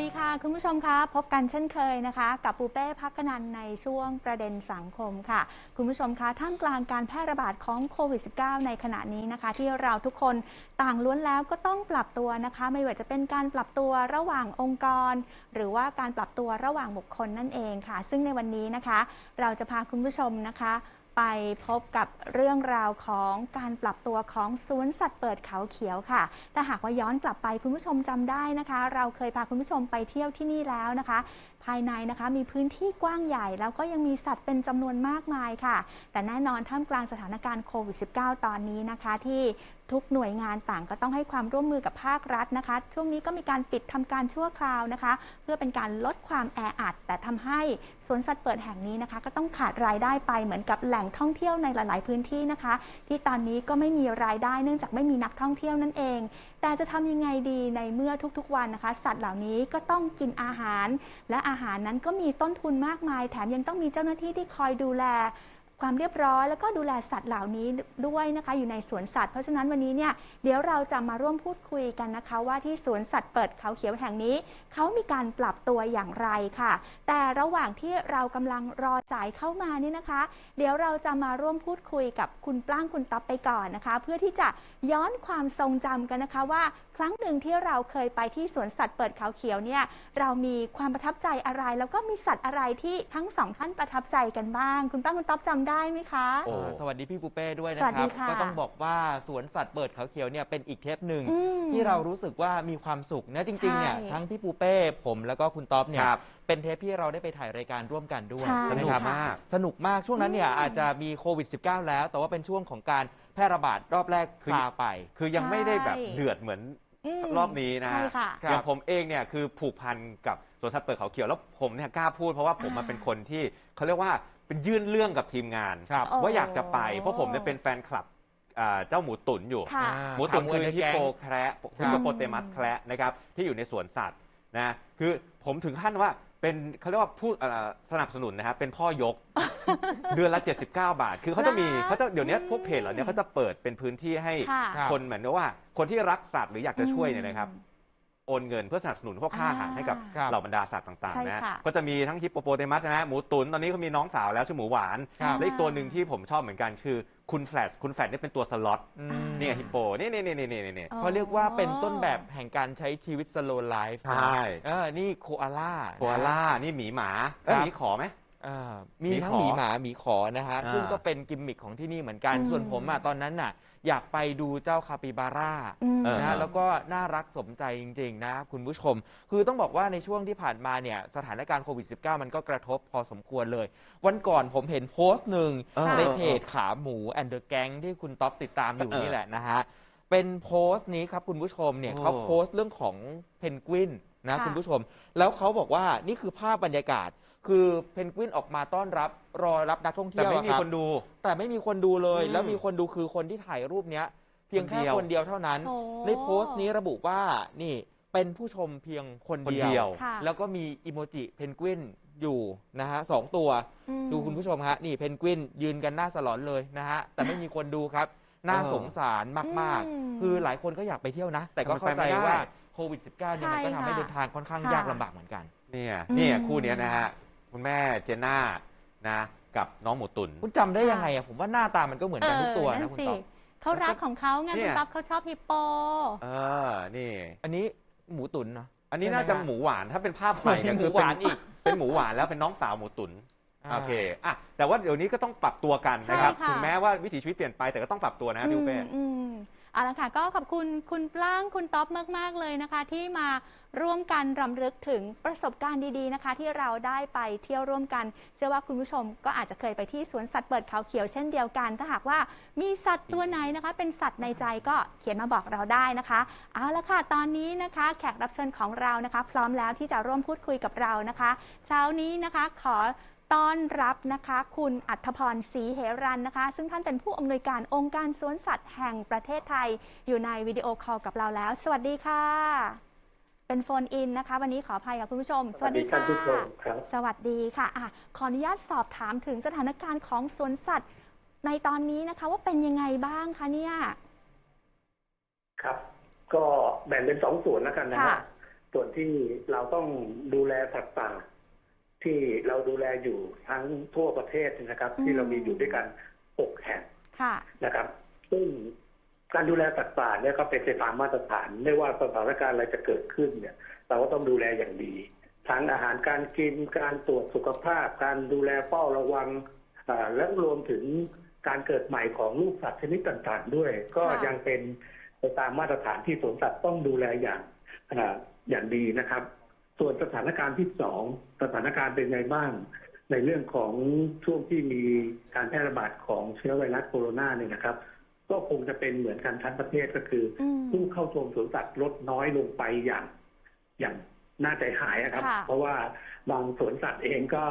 สวัสดีค่ะ คุณผู้ชมคะพบกันเช่นเคยนะคะ กับปูเป้พักกนันในช่วงประเด็นสังคมค่ะ คุณผู้ชมคะท่ามกลางการแพร่ระบาดของโควิด -19 ในขณะนี้นะคะ ที่เราทุกคนต่างล้วนแล้วก็ต้องปรับตัวนะคะ ไม่ว่าจะเป็นการปรับตัวระหว่างองค์กร หรือว่าการปรับตัวระหว่างบุคคลนั่นเองค่ะ ซึ่งในวันนี้นะคะ เราจะพาคุณผู้ชมนะคะ ไปพบกับเรื่องราวของการปรับตัวของสวนสัตว์เปิดเขาเขียวค่ะ ถ้าหากว่าย้อนกลับไปคุณผู้ชมจำได้นะคะ เราเคยพาคุณผู้ชมไปเที่ยวที่นี่แล้วนะคะ ภายในนะคะมีพื้นที่กว้างใหญ่ แล้วก็ยังมีสัตว์เป็นจำนวนมากมายค่ะ แต่แน่นอนท่ามกลางสถานการณ์โควิด -19 ตอนนี้นะคะที่ ทุกหน่วยงานต่างก็ต้องให้ความร่วมมือกับภาครัฐนะคะ ช่วงนี้ก็มีการปิดทำการชั่วคราวนะคะ เพื่อเป็นการลดความแออัด แต่ทำให้สวนสัตว์เปิดแห่งนี้นะคะ ก็ต้องขาดรายได้ไปเหมือนกับแหล่งท่องเที่ยวในหลาย ๆ พื้นที่นะคะ ที่ตอนนี้ก็ไม่มีรายได้เนื่องจากไม่มีนักท่องเที่ยวนั่นเอง แต่จะทำยังไงดีในเมื่อทุกๆวันนะคะ สัตว์เหล่านี้ก็ต้องกินอาหาร และอาหารนั้นก็มีต้นทุนมากมาย แถมยังต้องมีเจ้าหน้าที่ที่คอยดูแล ความเรียบร้อย แล้วก็ดูแลสัตว์เหล่านี้ด้วยนะคะ อยู่ในสวนสัตว์เพราะฉะนั้นวันนี้เนี่ยเดี๋ยวเราจะมาร่วมพูดคุยกันนะคะ ว่าที่สวนสัตว์เปิดเขาเขียวแห่งนี้ เขามีการปรับตัวอย่างไรค่ะ แต่ระหว่างที่เรากำลังรอจ่ายเข้ามานี่นะคะ เดี๋ยวเราจะมาร่วมพูดคุยกับคุณปล้างคุณต๊อบไปก่อนนะคะ เพื่อที่จะย้อนความทรงจำกันนะคะว่า ครั้งหนึ่งที่เราเคยไปที่สวนสัตว์เปิดเขาเขียวเนี่ยเรามีความประทับใจอะไร แล้วก็มีสัตว์อะไรที่ทั้งสองท่านประทับใจกันบ้าง คุณป้าคุณต๊อบจำได้ไหมคะ โอ้อ่าสวัสดีพี่ปูเป้ด้วยนะสวัสคดีรับค่ะก็ต้องบอกว่าสวนสัตว์เปิดเขาเขียวเนี่ยเป็นอีกเทปหนึ่งอืมที่เรารู้สึกว่ามีความสุขนะจริงๆเนี่ยใช่ทั้งพี่ปูเป้ผมแล้วก็คุณต๊อบเนี่ยครับ เป็นเทปที่เราได้ไปถ่ายรายการร่วมกันด้วยใช่นะครับค่ะสนุกมากช่วงนั้นเนี่ยอืมอาจจะมีโควิด -19 แล้ว แต่ว่าเป็นช่วงของการแพร่ระบาดรอบแรกคือ ซาไป คือยังไม่ได้แบบใช่ เดือดเหมือนมรอบนี้นะใช่ค่ะครับอย่างผมเองเนี่ยคือผูกพันกับสวนสัตว์เปิดเขาเขียวแล้วผมเนี่ยกล้าพูดเพราะว่าผมมาอ่าเป็นคนที่เขาเรียกว่า เป็นยื่นเรื่องกับทีมงาน ครับโอ้ว่าอยากจะไปเพราะผมเนี่ยเป็นแฟนคลับอ่าเจ้าหมูตุ๋นอยู่ ค่ะ อ่าหมูตุ๋นขาคือในฮิปแก๊งโปแคระฮิปโปโปเตมัสแคระนะครับที่อยู่ในสวนสัตว์นะคือผมถึงขั้นว่าเป็นเขาเรียกว่าผู้อ่าสนับสนุนนะครับเป็นพ่อยก เดือนละ 79 บาท คือเขาจะมีนะเขาจะเดี๋ยวนี้พวกเพจเหล่านี้เขาจะเปิดเป็นพื้นที่ให้ค่ะ ครับ คนเหมือนกับว่า คนที่รักสัตว์หรืออยากจะช่วยเนี่ยนะครับ อืม โอนเงินเพื่อสนับสนุนพวกค่าอาหารให้กับครับ เหล่าบรรดาสัตว์ต่างใช่ๆนะค่ะก็จะมีทั้งฮิปโปโปเตมัสนะหมูตุ๋นตอนนี้เขามีน้องสาวแล้วชื่อหมูหวานครับ และอีกตัวหนึ่งที่ผมชอบเหมือนกันคือคุณแฟลชคุณแฟลชนี่เป็นตัวสล็อตอืมเนี่ยฮิปโปนี่นี่นี่นี่นี่นี่อ๋อเขาเรียกว่าเป็นต้นแบบแห่งการใช้ชีวิต slow life ใช่ เออนี่โคอาล่า โคอาล่านี่หมีหมาเอ้ยครับ หมีขอไหม อ่ามีหมีทั้งขอหมีหมาหมีขอนะฮะอ่าซึ่งก็เป็นกิมมิคของที่นี่เหมือนกัน อืม ส่วนผมอะตอนนั้นน่ะอยากไปดูเจ้าคาปิบาร่า อืม เออนะฮะแล้วก็น่ารักสมใจจริง ๆ นะ คุณผู้ชม คือต้องบอกว่าในช่วงที่ผ่านมาเนี่ยสถานการณ์โควิด -19 มันก็กระทบพอสมควรเลย วันก่อนผมเห็นโพสต์หนึ่งเออในเพจขาหมูแอนเดอร์แกงที่คุณท็อปติดตามอยู่เออนี่แหละนะฮะ เป็นโพสต์นี้ครับคุณผู้ชมเนี่ยโอ้ เขาโพสต์เรื่องของเพนกวินนะค่ะ คุณผู้ชม แล้วเขาบอกว่านี่คือภาพบรรยากาศ คือเพนกวินออกมาต้อนรับรอรับนักท่องแต่เที่ยวไม่อะมีรับคนดู แต่ไม่มีคนดูเลย อืมแล้วมีคนดูคือคนที่ถ่ายรูปเนี้ย เพียงแค่คนเดียว คนเดียวเท่านั้นโอ้ในโพสต์นี้ระบุว่านี่เป็นผู้ชมเพียงคนคนเดีเดียยว ว ค่ะแล้วก็มีอีโมจิเพนกวินอยู่นะฮะสองตัว อืม ดูคุณผู้ชมฮะนี่เพนกวินยืนกันหน้าสลอนเลยนะฮะแต่ไม่มีคนดูครับ น่าเออสงสารมาก อืมๆ คือหลายคนก็อยากไปเที่ยวนะ แต่ก็แต่มันเข้าใจไปไม่ได้ว่าโควิด -19 เนี่ยมันก็ใช่ทำให้ค่ะเดินทางค่อนข้างค่ะ ยากลำบากเหมือนกัน เนี่ยอืมเนี่ยคู่เนี้ยนะฮะ คุณแม่เจน่านะกับน้องหมูตุน คุณจำได้ยังไงอะผมว่าหน้าตามันก็เหมือนกันทุกตัวเออนะคุณสิต๊อบเขารักของเขาไงเนี่คุณย ต๊อบเขาชอบฮิปโป เออนี่ อันนี้หมูตุ๋นเนาะ อันนี้ใช่ไหมน่าจะฮะหมูหวานถ้าเป็นภาพใหม่เนี่ยหมูคือหวานอีก เป็นหมูหวานแล้วเป็นน้องสาวหมูตุนอ่าโอเคอะแต่ว่าเดี๋ยวนี้ก็ต้องปรับตัวกันนะครับใช่ค่ะ ถึงแม้ว่าวิถีชีวิตเปลี่ยนไปแต่ก็ต้องปรับตัวนะพี่อุเป้ อืมอืม เอาละค่ะก็ขอบคุณคุณปล้างคุณต๊อบมาก ๆ เลยนะคะ ที่มาร่วมกันรำลึกถึงประสบการณ์ดีๆนะคะ ที่เราได้ไปเที่ยวร่วมกัน เชื่อว่าคุณผู้ชมก็อาจจะเคยไปที่สวนสัตว์เปิดเขาเขียวเช่นเดียวกัน ถ้าหากว่ามีสัตว์ตัวไหนนะคะ เป็นสัตว์ในใจก็เขียนมาบอกเราได้นะคะเอาละค่ะตอนนี้นะคะ แขกรับเชิญของเรานะคะ พร้อมแล้วที่จะร่วมพูดคุยกับเรานะคะ เช้านี้นะคะขอ ต้อนรับนะคะ คุณอัธพรศรีเหรันนะคะ ซึ่งท่านเป็นผู้อำนวยการองค์การสวนสัตว์แห่งประเทศไทย อยู่ในวิดีโอคอลกับเราแล้ว สวัสดีค่ะ เป็นโฟนอินนะคะ วันนี้ขออภัยค่ะคุณผู้ชม สวัสดีค่ะท่านผู้ชมครับสวัสดีค่ะอะขออนุญาตสอบถามถึงสถานการณ์ของสวนสัตว์ ในตอนนี้นะคะ ว่าเป็นยังไงบ้างคะเนี่ยครับ ก็แบ่งเป็นสองส่วนแล้วกันนะค่ะฮะส่วนที่เราต้องดูแลสัตว์ป่า ที่เราดูแลอยู่ทั้งทั่วประเทศนะครับอืมที่เรามีอยู่ด้วยกันหกแห่งค่ะนะครับ ซึ่งการดูแลสัตว์ป่าเนี่ยก็เป็นไปตามมาตรฐาน ไม่ว่าสถานการณ์อะไรจะเกิดขึ้นเนี่ย เราก็ต้องดูแลอย่างดี ทั้งอาหารการกินการตรวจสุขภาพ การดูแลเฝ้าระวังอ่าและรวมถึงการเกิดใหม่ของลูกสัตว์ชนิดต่างๆ ด้วย ก็ค่ะยังเป็นไปตามมาตรฐานที่สวนสัตว์ต้องดูแลอย่างอ่าอย่างดีนะครับ ส่วนสถานการณ์ที่สองสถานการณ์เป็นไงบ้าง ในเรื่องของช่วงที่มีการแพร่ระบาดของเชื้อไวรัสโคโรนาเนี่ยนะครับ ก็คงจะเป็นเหมือนกันทั้งประเทศก็คืออืมผู้เข้าชมสวนสัตว์ลดน้อยลงไปอย่าง อย่างน่าใจหายอะครับค่ะเพราะว่าบางสวนสัตว์เองก็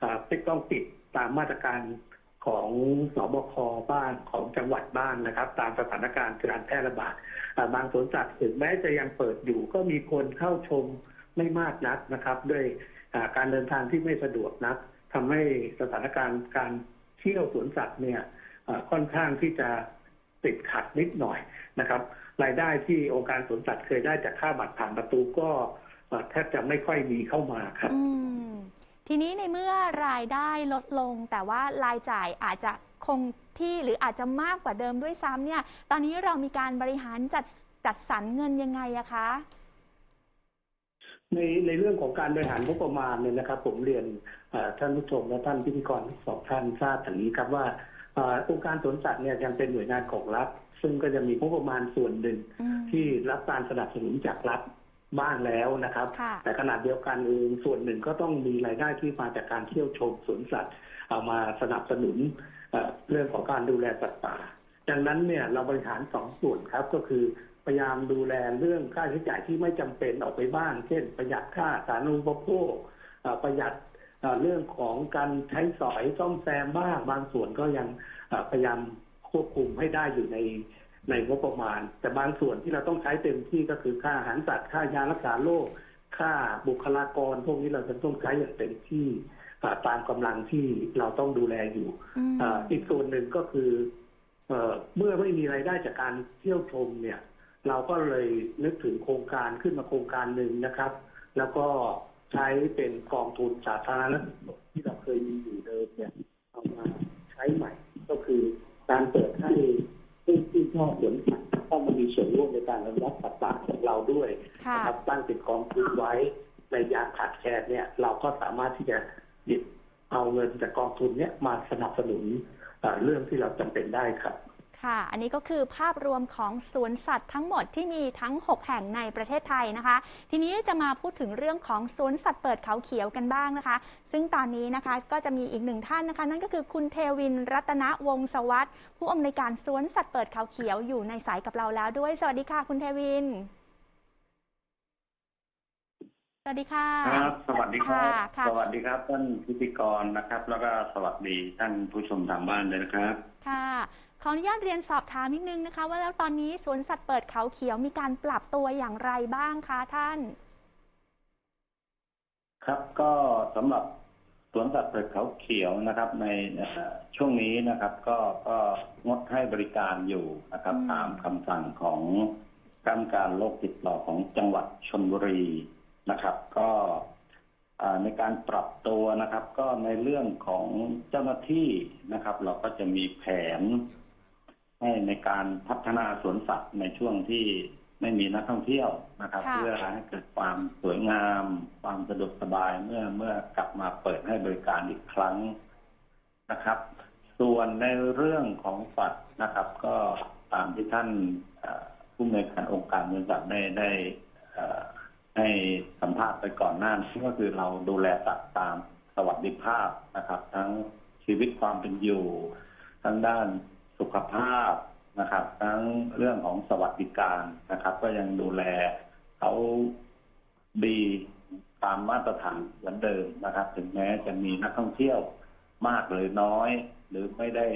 เอ่อต้องปิดตามมาตรการของสบคบ้างของจังหวัดบ้างนะครับ ตามสถานการณ์การแพร่ระบาดอ่าบางสวนสัตว์ถึงแม้จะยังเปิดอยู่ก็มีคนเข้าชม ไม่มากนักนะครับ ด้วยการเดินทางที่ไม่สะดวกนักทำให้สถานการณ์การเที่ยวสวนสัตว์เนี่ยค่อนข้างที่จะติดขัดนิดหน่อยนะครับ รายได้ที่องค์การสวนสัตว์เคยได้จากค่าบัตรผ่านประตูก็แทบจะไม่ค่อยมีเข้ามาครับทีนี้ในเมื่อรายได้ลดลง แต่ว่ารายจ่ายอาจจะคงที่หรืออาจจะมากกว่าเดิมด้วยซ้ำเนี่ย ตอนนี้เรามีการบริหารจัดจัดสรรเงินยังไงอะคะ ในในเรื่องของการบริหารงบประมาณเนี่ยนะครับ ผมเรียนเอ่อท่านผู้ชมและท่านพิธีกรทั้งสองท่านทราบอย่างนี้ครับว่าเอ่อองค์การสวนสัตว์เนี่ยยังเป็นหน่วยงานของรัฐ ซึ่งก็จะมีงบประมาณส่วนหนึ่งอืมที่รับการสนับสนุนจากรัฐบ้างแล้วนะครับค่ะแต่ขนาดเดียวกันเองส่วนหนึ่งก็ต้องมีรายได้ที่มาจากการเที่ยวชมสวนสัตว์ เอามาสนับสนุนเอ่อเรื่องของการดูแลสัตว์ป่าดังนั้นเนี่ยเราบริหารสองส่วนครับก็คือ พยายามดูแลเรื่องค่าใช้จ่ายที่ไม่จำเป็นออกไปบ้าง เช่น ประหยัดค่าสาธารณูปโภคเอ่อประหยัดเอ่อเรื่องของการใช้สอยซ่อมแซมบ้างบางส่วนก็ยังเอ่อพยายามควบคุมให้ได้อยู่ในในงบประมาณ แต่บางส่วนที่เราต้องใช้เต็มที่ก็คือค่าอาหารสัตว์ค่ายารักษาโรคค่าบุคลากร พวกนี้เราจะต้องใช้อย่างเต็มที่เอ่อตามกำลังที่เราต้องดูแลอยู่อืมเอ่ออีกส่วนหนึ่งก็คือเอ่อเมื่อไม่มีรายได้จากการเที่ยวชมเนี่ย เราก็เลยนึกถึงโครงการขึ้นมาโครงการหนึ่งนะครับ แล้วก็ใช้เป็นกองทุนสาธารณสุขที่เราเคยมีอยู่เดิมเนี่ยเอามาใช้ใหม่ ก็คือการเปิดให้ผู้ที่ชอบสวนสัตว์เข้ามามีส่วนร่วมในการอนุรักษ์สัตว์ป่าของเราด้วยค่ะนะครับตั้งเป็นกองทุนไว้ในยามขาดแคลนเนี่ย เราก็สามารถที่จะหยิบเอาเงินจากกองทุนเนี้ยมาสนับสนุนเอ่อเรื่องที่เราจำเป็นได้ครับ ค่ะ อันนี้ก็คือภาพรวมของสวนสัตว์ทั้งหมดที่มีทั้ง 6 แห่งในประเทศไทยนะคะ ทีนี้จะมาพูดถึงเรื่องของสวนสัตว์เปิดเขาเขียวกันบ้างนะคะ ซึ่งตอนนี้นะคะก็จะมีอีกหนึ่งท่านนะคะ นั่นก็คือคุณเทวินรัตนวงศ์สวัสดิ์ผู้อำนวยการสวนสัตว์เปิดเขาเขียวอยู่ในสายกับเราแล้วด้วย สวัสดีค่ะ คุณเทวินสวัสดีค่ะครับ สวัสดีครับค่ะค่ะสวัสดีครับท่านพิธีกรนะครับ แล้วก็สวัสดีท่านผู้ชมทางบ้านเลยนะครับ ค่ะ ขออนุญาตเรียนสอบถามนิดนึงนะคะ ว่าแล้วตอนนี้สวนสัตว์เปิดเขาเขียวมีการปรับตัวอย่างไรบ้างคะท่าน ครับก็สำหรับสวนสัตว์เปิดเขาเขียวนะครับ ในเอ่อช่วงนี้นะครับ ก็ก็งดให้บริการอยู่นะครับอืมตามคำสั่งของกรรมการโรคติดต่อของจังหวัดชลบุรีนะครับ ก็อ่าในการปรับตัวนะครับ ก็ในเรื่องของเจ้าหน้าที่นะครับ เราก็จะมีแผน ให้ในการพัฒนาสวนสัตว์ในช่วงที่ไม่มีนักท่องเที่ยวนะครับ ค่ะ เพื่อให้เกิดความสวยงาม ความสะดวกสบายเมื่อเมื่อกลับมาเปิดให้บริการอีกครั้งนะครับ ส่วนในเรื่องของสัตว์นะครับ ก็ตามที่ท่านเอ่อผู้อำนวยการองค์การบริษัทได้ได้เอ่อให้สัมภาษณ์ไปก่อนหน้านี้ก็คือเราดูแลสัตว์ตามสวัสดิภาพนะครับ ทั้งชีวิตความเป็นอยู่ ทั้งด้าน สุขภาพนะครับ ทั้งเรื่องของสวัสดิการนะครับ ก็ยังดูแลเขาดีตามมาตรฐานเหมือนเดิมนะครับ ถึงแม้จะมีนักท่องเที่ยวมากหรือน้อย หรือไม่ได้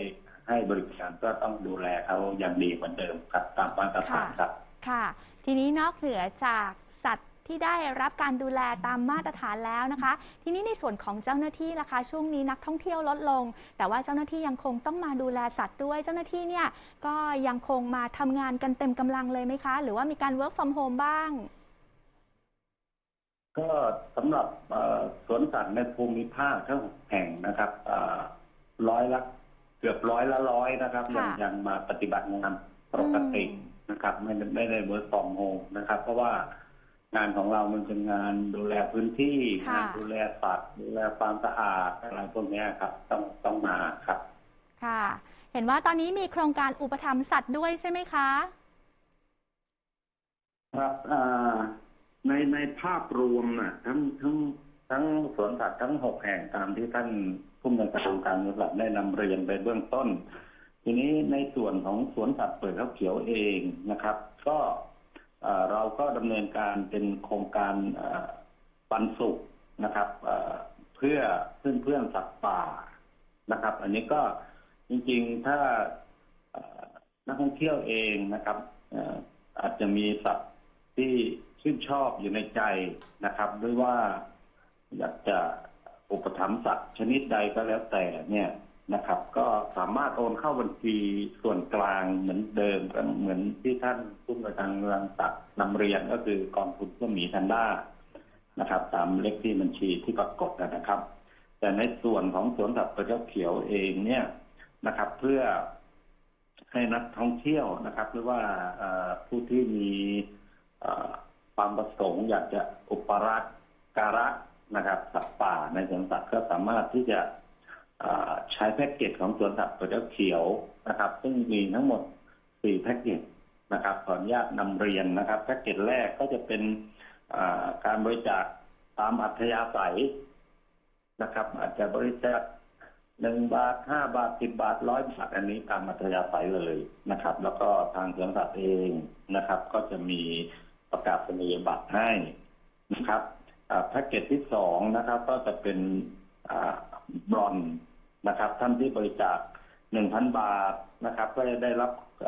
ให้บริการก็ต้องดูแลเขาอย่างดีเหมือนเดิมครับตามมาตรฐานครับ ค่ะ ทีนี้นอกเหนือจากสัตว์ ที่ได้รับการดูแลตามมาตรฐานแล้วนะคะ ทีนี้ในส่วนของเจ้าหน้าที่ล่ะคะช่วงนี้นักท่องเที่ยวลดลง แต่ว่าเจ้าหน้าที่ยังคงต้องมาดูแลสัตว์ด้วย เจ้าหน้าที่เนี่ยก็ยังคงมาทำงานกันเต็มกำลังเลยไหมคะ หรือว่ามีการ work from home บ้าง ก็สำหรับเอ่อสวนสัตว์ในภูมิภาคทั้งหกแห่งนะครับเอ่อร้อยละเกือบร้อยละร้อยนะครับค่ะยังยังมาปฏิบัติงานปกติอืมนะครับ ไม่ได้ไม่ได้เวิร์กฟอร์มโฮมนะครับ เพราะว่า งานของเรามันเป็นงานดูแลพื้นที่ค่ะ งานดูแลสัตว์ดูแลความสะอาดอะไรพวกเนี้ยครับ ต้องต้องมาครับ ค่ะ เห็นว่าตอนนี้มีโครงการอุปถัมภ์สัตว์ด้วยใช่ไหมคะ ครับอ่าในในภาพรวมน่ะ ทั้งทั้งทั้งสวนสัตว์ทั้งหกแห่งตามที่ท่านผู้อำนวยการองค์การสวนสัตว์ได้นำเรียนไปเบื้องต้น ทีนี้ในส่วนของสวนสัตว์เปิดเขาเขียวเองนะครับ ก็ เราก็ดำเนินการเป็นโครงการปันสุขนะครับเพื่อเพื่อนเพื่อนสัตว์ป่านะครับ อันนี้ก็จริงๆถ้านักท่องเที่ยวเองนะครับอาจจะมีสัตว์ที่ชื่นชอบอยู่ในใจนะครับหรือว่าอยากจะอุปถัมภ์สัตว์ชนิดใดก็แล้วแต่เนี่ย นะครับ ก็สามารถโอนเข้าบัญชีส่วนกลางเหมือนเดิมกันเหมือนที่ท่านผู้บริการเมืองตัดนำเรียนก็คือกองทุนเพื่อหมีแพนด้านะครับ ตามเลขที่บัญชีที่ปรากฏนะครับ แต่ในส่วนของสวนสัตว์ประเจ้าเขียวเองเนี่ยนะครับ เพื่อให้นักท่องเที่ยวนะครับ หรือว่าผู้ที่มีความประสงค์อยากจะอุปรักการะนะครับสัตว์ป่าในสวนสัตว์ก็สามารถที่จะ ใช้แพ็กเกจของสวนสัตว์ประเเขียวนะครับ ซึ่งมีทั้งหมดสี่แพ็กเกจนะครับขออนุญาตนำเรียนนะครับแพ็กเกจแรกก็จะเป็นการบริจาคตามอัธยาศัยนะครับ อาจจะบริจาคหนึ่งบาทห้าบาทสิบบาทร้อยบาทอันนี้ตามอัธยาศัยเลยนะครับ แล้วก็ทางสวนสัตว์เองนะครับ ก็จะมีประกาศนียบัตรให้นะครับแพ็กเกจที่สองนะครับ ก็จะเป็นบรอนซ์ นะครับ ท่านที่บริจาคหนึ่งพันบาทนะครับก็จะได้รับอ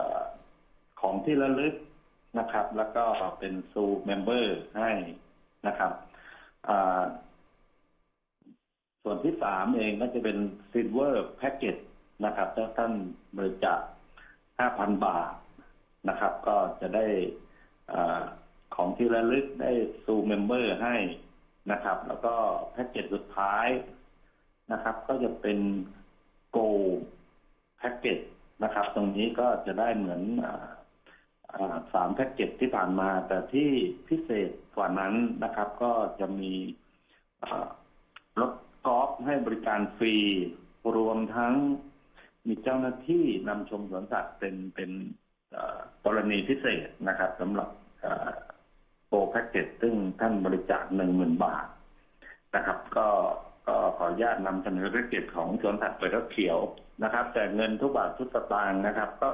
ของที่ระลึกนะครับ แล้วก็เป็นซูเมมเบอร์ให้นะครับส่วนที่สามเองก็จะเป็นซิลเวอร์แพ็กเกจนะครับถ้าท่านบริจาค5,000บาทนะครับ ก็จะได้อของที่ระลึกได้ซูเมมเบอร์ให้นะครับ แล้วก็แพ็กเกจสุดท้าย นะครับ ก็จะเป็นโกลแพ็กเกจนะครับ ตรงนี้ก็จะได้เหมือนสามแพ็กเกจที่ผ่านมา แต่ที่พิเศษกว่านั้นนะครับ ก็จะมีรถกอล์ฟให้บริการฟรี รวมทั้งมีเจ้าหน้าที่นำชมสวนสัตว์เป็นเป็นกรณีพิเศษนะครับสำหรับโปรแพ็กเกจซึ่งท่านบริจาคหนึ่งหมื่นบาทนะครับ ก็ ก็ขออนุญาตนำเสนอแพ็กเกจของสวนสัตว์เปิดแล้วเขียวนะครับ แต่เงินทุกบาททุกสตางค์นะครับ ก็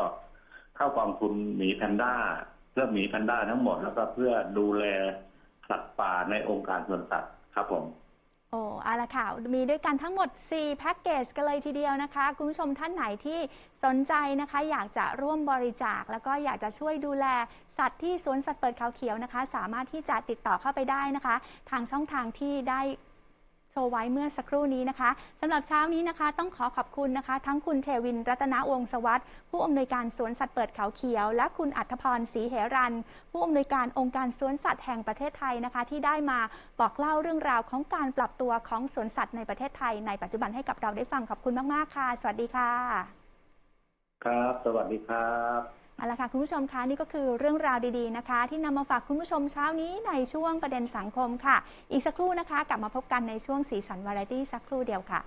เข้ากองทุนหมีแพนด้าเพื่อหมีแพนด้าทั้งหมดแล้วก็เพื่อดูแลสัตว์ป่าในองค์การสวนสัตว์ครับผมโอ้เอาละค่ะ มีด้วยกันทั้งหมด 4 แพ็กเกจกันเลยทีเดียวนะคะ คุณผู้ชมท่านไหนที่สนใจนะคะ อยากจะร่วมบริจาค แล้วก็อยากจะช่วยดูแลสัตว์ที่สวนสัตว์เปิดเขาเขียวนะคะ สามารถที่จะติดต่อเข้าไปได้นะคะ ทางช่องทางที่ได้ ชว์ไว้เมื่อสักครู่นี้นะคะสำหรับเช้านี้นะคะต้องขอขอบคุณนะคะ ทั้งคุณเทวินรัตนวงศวัสดิ์ผู้อำนวยการสวนสัตว์เปิดเขาเขียว และคุณอัธพรศรีเหรันผู้อำนวยการองค์การสวนสัตว์แห่งประเทศไทยนะคะ ที่ได้มาบอกเล่าเรื่องราวของการปรับตัวของสวนสัตว์ในประเทศไทย ในปัจจุบันให้กับเราได้ฟังขอบคุณมากๆค่ะ สวัสดีค่ะ ครับ สวัสดีครับ เอาละค่ะคุณผู้ชมคะนี่ก็คือเรื่องราวดีๆนะคะ ที่นำมาฝากคุณผู้ชมเช้านี้ในช่วงประเด็นสังคมค่ะ อีกสักครู่นะคะ กลับมาพบกันในช่วงสีสันวาไรตี้สักครู่เดียวค่ะ